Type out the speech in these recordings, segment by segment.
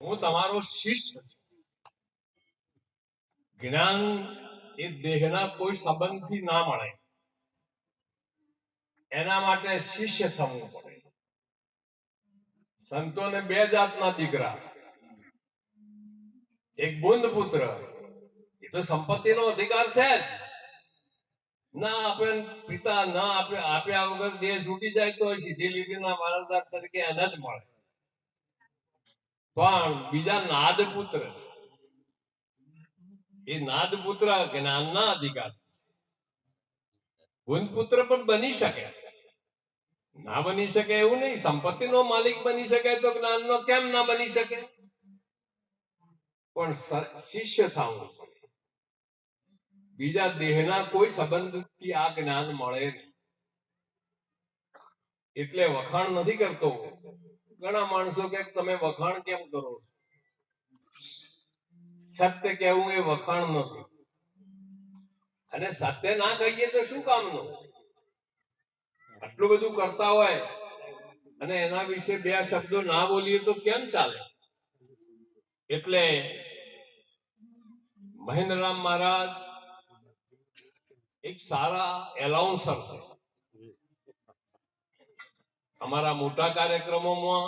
હું તમારો શિષ્ય જ્ઞાન એ દેહના કોઈ સંબંધથી ના મળે. એના માટે શિષ્ય થવું પડે. સંતોને બે જાતના દીકરા. એક બુંદ પુત્ર એ તો સંપત્તિનો અધિકાર છે જ. ના આપે પિતા, ના આપે આપ્યા વગર દેહ છૂટી જાય તો સીધી લીટીના વારસદાર તરીકે એને જ મળે. પણ બીજા નાદ પુત્ર છે. એ નાદ પુત્ર જ્ઞાનના અધિકાર છે. બુંદ પુત્ર પણ બની શકે. ના બની શકે એવું નહીં. સંપત્તિનો માલિક બની શકે તો જ્ઞાનનો કેમ ના બની શકે? પણ શિષ્ય થવું પડે. બીજા દેહના કોઈ સંબંધથી આ જ્ઞાન મળે નહીં. એટલે વખાણ નથી કરતો. ઘણા માણસો કે તમે વખાણ કેમ કરો છો? સત્ય કહેવું એ વખાણ નથી. અને સત્ય ના કહીએ તો શું કામનું? આટલું બધું કરતા હોય અને એના વિશે બે શબ્દો ના બોલીએ તો કેમ ચાલે? એટલે મહેન્દ્રરામ મહારાજ એક સારા એલાઉન્સર છે. અમારા મોટા કાર્યક્રમોમાં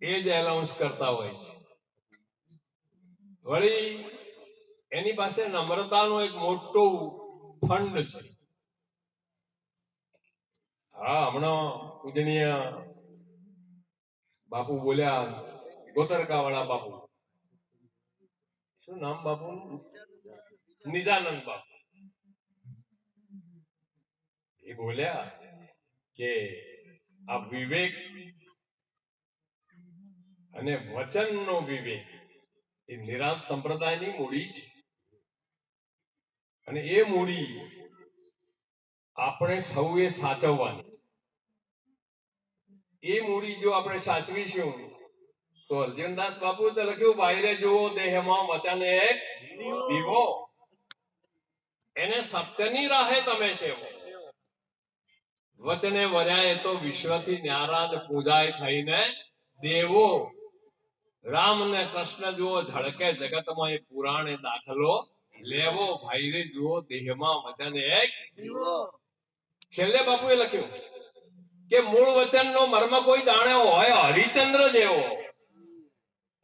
એ જ એલાઉન્સ કરતા હોય છે. વળી એની પાસે નમ્રતાનો એક મોટો ફંડ છે. હા, હમણાં પૂજનીય બાપુ બોલ્યા ગોતરકા વાળા બાપુ. શું નામ બાપુ નિજાનંદ બાપુ. એ બોલ્યા કે આ વિવેક અને વચનનો વિવેક એ નિરાંત સંપ્રદાયની મૂડી છે. અને એ મૂડી આપણે સૌએ સાચવવાની એ મૂડી જો આપણે સાચવીશું, તો અર્જુનદાસ બાપુ તો લખ્યું, બાયરે જુઓ, દેહમાં વચન એક દીવો. એને સત્યની રાહે તમે સેવો. વચને વર્યા તો વિશ્વથી ન્યારા પૂજાય થઈને દેવો. રામ ને કૃષ્ણ જુઓ ઝળકે જગતમાં એ પુરાણે દાખલો લેવો. ભાઈ રે જુઓ દેહમાં વચન એક. છેલ્લે બાપુએ લખ્યું કે મૂળ વચનનો મર્મ કોઈ જાણે હોય હરિચંદ્ર જેવો.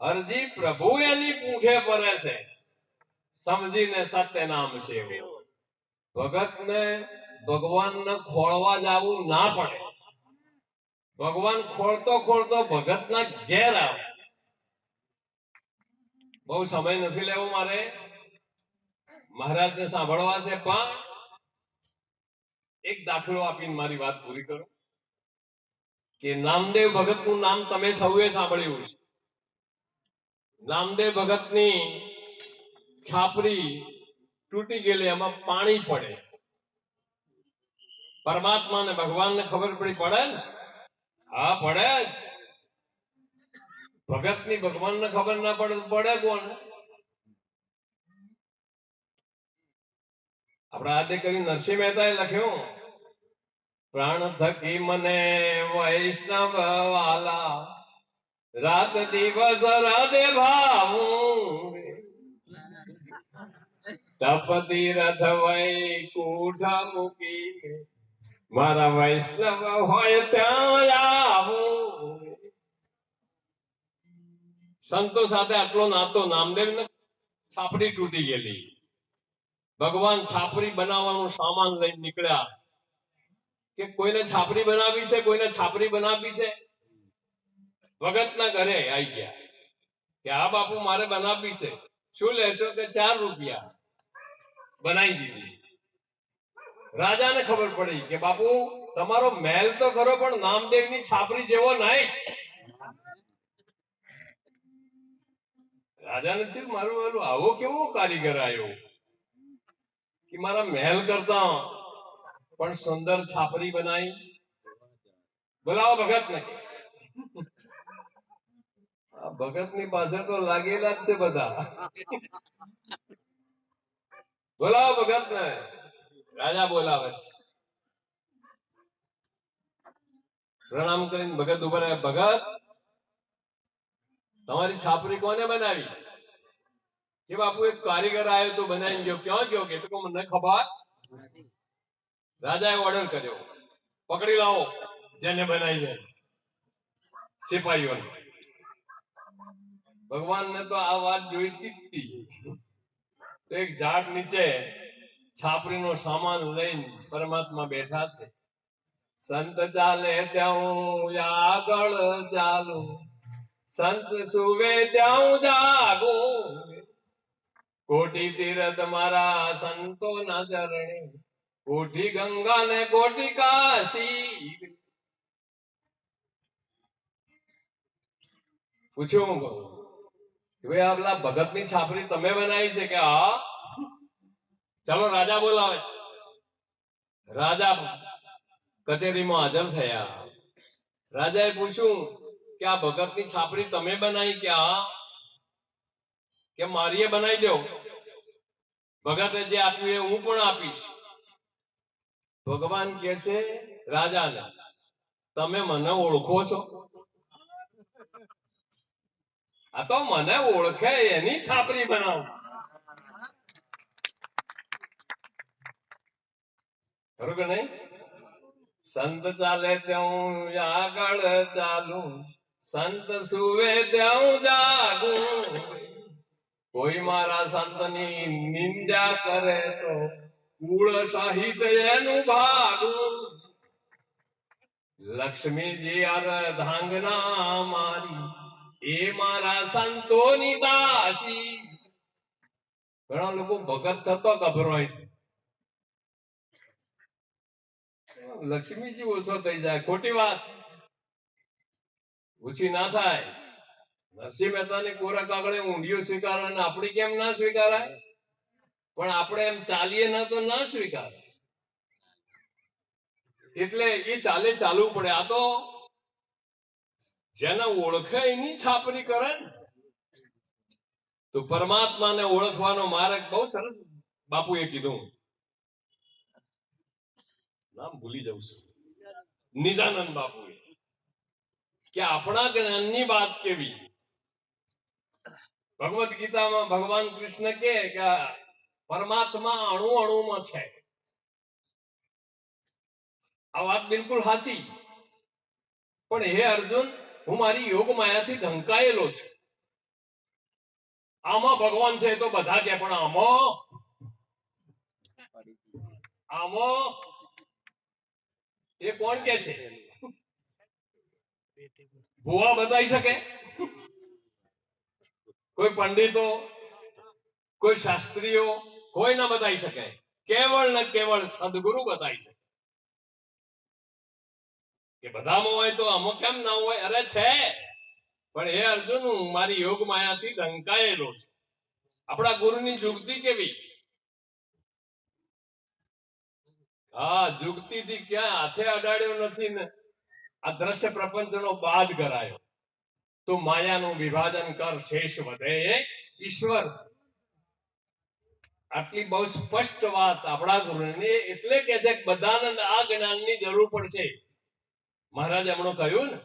હરજી પ્રભુ એની પૂંખે પરે છે. સમજીને સત્ય નામ ભગત ભગતને ભગવાનને ખોળવા જવું ના પડે. ભગવાન ખોળતો ખોળતો ભગતના ઘેર આવે. બહુ સમય નથી લેવો મારે. મહારાજને સાંભળવા છે, પણ એક દાખલો આપીને મારી વાત પૂરી કરો. કે નામદેવ ભગતનું નામ તમે સૌએ સાંભળ્યું છે નામદેવ ભગતની છાપરી તૂટી ગયેલી, એમાં પાણી પડે. પરમાત્મા ને ભગવાન ને ખબર પડી પડે ને? હા, પડે જ. ભગતની ભગવાનને ખબર ના પડે પડે કોણ? આપણા આદે કવિ નરસિંહ મહેતાએ લખ્યું, પ્રાણ થકી મને વૈષ્ણવ વાલા, રાત દિવસ રાધે ભાવું. તપતી રથ વૈકુંઠ મૂકી મારા વૈષ્ણવ હોય સંતો સાથે આટલો નાતો નામદેવ ને છાપરી તૂટી ગયેલી. ભગવાન છાપરી બનાવવાનું સામાન લઈને નીકળ્યા. કે કોઈને છાપરી બનાવી છે, કોઈને છાપરી બનાવી છે? ભગતના ઘરે આવી ગયા. કે આ બાપુ મારે બનાવી છે. શું લેશો કે ચાર રૂપિયા? બનાવી દીધી. રાજાને ખબર પડી કે બાપુ, તમારો મહેલ તો ખરો, પણ નામદેવની છાપરી જેવો નહીં. રાજાને થયું, મારું મારું આવો કેવો કારીગર આવ્યો? કે મારા મહેલ કરતા પણ સુંદર છાપરી બનાવી બોલાવો ભગત ને ભગતની પાછળ તો લાગેલા જ છે બધા. બોલાવો ભગત ને રાજા બોલાવે છે. પ્રણામ કરીને ભગત ઊભા રહ્યા. ભગત, તમારી છાપરી કોને બનાવી? કે બાપુ, એક કારીગર આવ્યો તો બનાવી ગયો. ક્યાં ગયો? કે તો મને ખબર રાજાએ ઓર્ડર કર્યો. પકડી લાવો. જેને બનાવી જાય સિપાહીઓને ભગવાનને તો આ વાત જોઈ તીકતી તો એક ઝાડ નીચે છાપરીનો સામાન લઈને પરમાત્મા બેઠા છે. સંત ચાલે ત્યાં આગળ ચાલું. સંત સુવે ત્યાં જાગું. કોટી તીરથ મારા સંતો ના ચરણે. કોટી ગંગા ને કોટી કાશી. પૂછ્યું હું કહું? ભાઈ, આ પેલા ભગતની છાપરી તમે બનાવી છે કે હા ચાલો રાજા બોલાવે છે. રાજા કચેરીમાં હાજર થયા. રાજાએ પૂછ્યું કે આ ભગતની છાપરી તમે બનાવી કે કે મારીએ બનાવી દો ભગતે જે આપ્યું એ હું પણ આપીશ. ભગવાન કે છે, રાજાને, તમે મને ઓળખો છો? આ તો મને ઓળખે, એની છાપરી બનાવો. ખરું કે નહીં? સંત ચાલે ત્યાં આગળ ચાલું. સંત સુવે ત્યાં જાગું. કોઈ મારા સંતની નિંદા કરે તો કુળ સહિત એનું ભાગું. લક્ષ્મીજી અર્ધાંગના મારી, એ મારા સંતોની દાસી. ઘણા લોકો ભગત થતો ગભરાય છે. લક્ષ્મીજી ઓછો થઈ જાય. ખોટી વાત. ઓછી ના થાય. નરસિંહ મહેતાની કોરા કાગળે ઊંડિયો સ્વીકારે અને આપણી કેમ ના સ્વીકારાય? પણ આપણે એમ ચાલીએ ના તો ના સ્વીકારે. એટલે એ ચાલે ચાલવું પડે. આ તો જેને ઓળખે એની છાપરી કરે તો પરમાત્માને ઓળખવાનો માર્ગ બહુ સરસ બાપુએ કીધું. નામ ભૂલી જાઉં છું. નિજાનંદ બાપુ કે આપણા જ્ઞાનની વાત કેવી? ભગવદ ગીતામાં ભગવાન કૃષ્ણ કે પરમાત્મા અણુ અણુમાં છે. આ વાત બિલકુલ સાચી. પણ હે અર્જુન, હું મારી યોગ માયાથી ઢંકાયેલો છું. આમાં ભગવાન છે તો બધા કે પણ આમો? આમાં એ કોણ કે છે? ભુવા બતાવી શકે? કોઈ પંડિતો કોઈ શાસ્ત્રીઓ કોઈ ના બતાવી શકે. કેવળ ને કેવળ સદગુરુ બતાવી શકે. કે બધામાં હોય તો અમુક કેમ ના હોય અરે છે. પણ એ અર્જુન હું મારી યોગ માયાથી ઢંકાયેલો છું. આપણા ગુરુની જુગતી કેવી? હા જુગતી થી ક્યાં હાથે અડાડ્યો નથી ને? આ દ્રશ્ય પ્રપંચનો બાદ કરાયો. તું માયાનું વિભાજન કર, શેષ વધે ઈશ્વર આટલી બહુ સ્પષ્ટ વાત આપણા ગુરુની એટલે કે છે બધાને આ જ્ઞાનની જરૂર પડશે. મહારાજ હમણાં કહ્યું ને,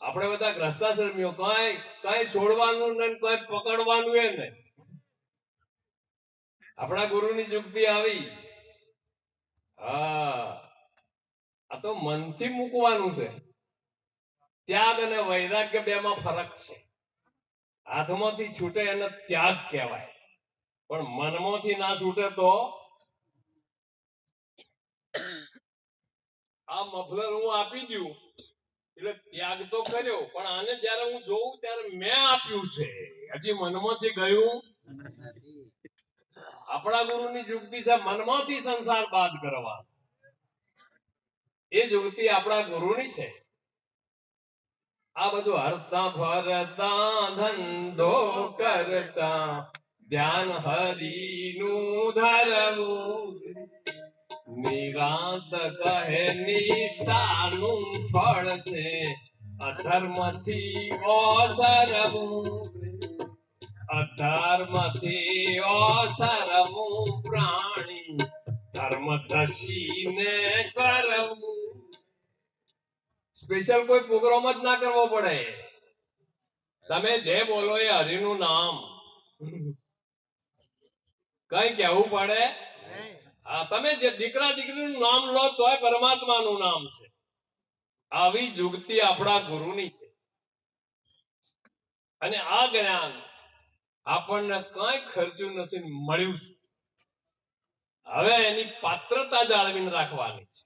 આપણે બધા ગ્રસ્તાશ્રમીઓ કઈ કઈ છોડવાનું ને કઈ પકડવાનું એ નહીં. આપણા ગુરુની યુક્તિ આવી. હા. આ તો મનથી મૂકવાનું છે. ત્યાગ અને વૈરાગ્ય બેમાં ફરક છે. હાથમાંથી છૂટે એને ત્યાગ કહેવાય. પણ મનમાંથી ના છૂટે તો આ મફલર હું આપી દઉં. એટલે ત્યાગ તો કર્યો, પણ આને જયારે હું જોઉં ત્યારે મેં આપ્યું છે. હજી મનમાંથી ગયું આપણા ગુરુની યુક્તિ છે, મનમાંથી સંસાર બાદ કરવા. એ યુક્તિ આપણા ગુરુની છે. આ બધું હરતા ફરતા ધંધો કરતા, ધ્યાન હરિનું ધરવું. નિરાંત કહે, નિષ્ઠાનું ફળ છે, અધર્મથી ઓસરવું. અધર્મથી ઓસરવું પ્રાણી ધર્મ દશીને કરવું સ્પેશિયલ કોઈ પ્રોગ્રામ જ ના કરવો પડે. તમે જે બોલો એ હરિનું નામ. કઈ કહેવું પડે? તમે જે દીકરા દીકરીનું નામ લો તોય પરમાત્માનું નામ છે. આવી જુગતી આપણા ગુરુની છે. અને આ જ્ઞાન આપણને કઈ ખર્ચું નથી મળ્યું છે હવે એની પાત્રતા જાળવીને રાખવાની છે.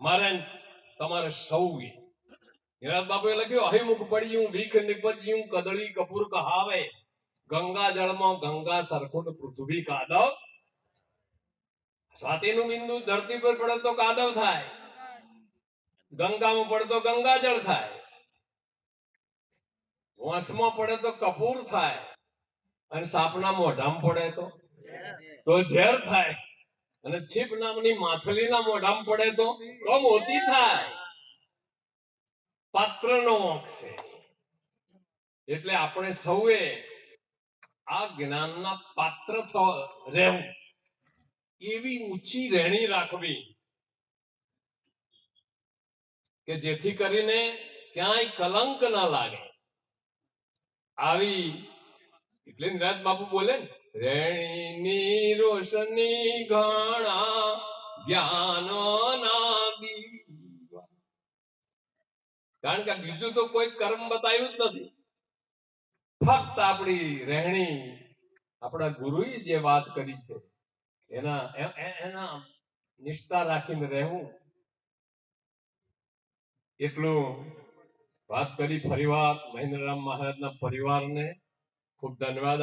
મારે તમારે સૌએ નિરાજ બાપુએ લખ્યું, અહિમુખ પડ્યું, ભીખ નિપજ્યું, કદળી કપૂર કહાવે, ગંગા જળમાં ગંગા સરખું પૃથ્વી કાદવ. સ્વાતિનું બિંદુ ધરતી પર પડે તો કાદવ થાય. ગંગામાં પડે તો ગંગાજળ થાય. વંશમાં પડે તો કપૂર થાય અને સાપના મોઢામાં પડે તો? તો ઝેર થાય. અને છીપ નામની માછલીના મોઢામાં પડે તો? તો મોતી થાય. પાત્રનો નો છે. એટલે આપણે સૌએ આ જ્ઞાનના પાત્ર રહેવું. એવી ઊંચી રહેણી રાખવી કે જેથી કરીને ક્યાંય કલંક ના લાગે. આવી. એટલે નિરાજ બાપુ બોલે ને, રેણીની રોશની ઘણા જ્ઞાન ના કારણ કે બીજું તો કોઈ કર્મ બતાવ્યું જ નથી. ફક્ત આપણી રહેણી આપણા ગુરુએ જે વાત કરી છે, એના એના નિષ્ઠા રાખીને રહેવું. એટલું વાત કરી ફરીવાર મહેન્દ્રરામ મહારાજના પરિવારને ખૂબ ધન્યવાદ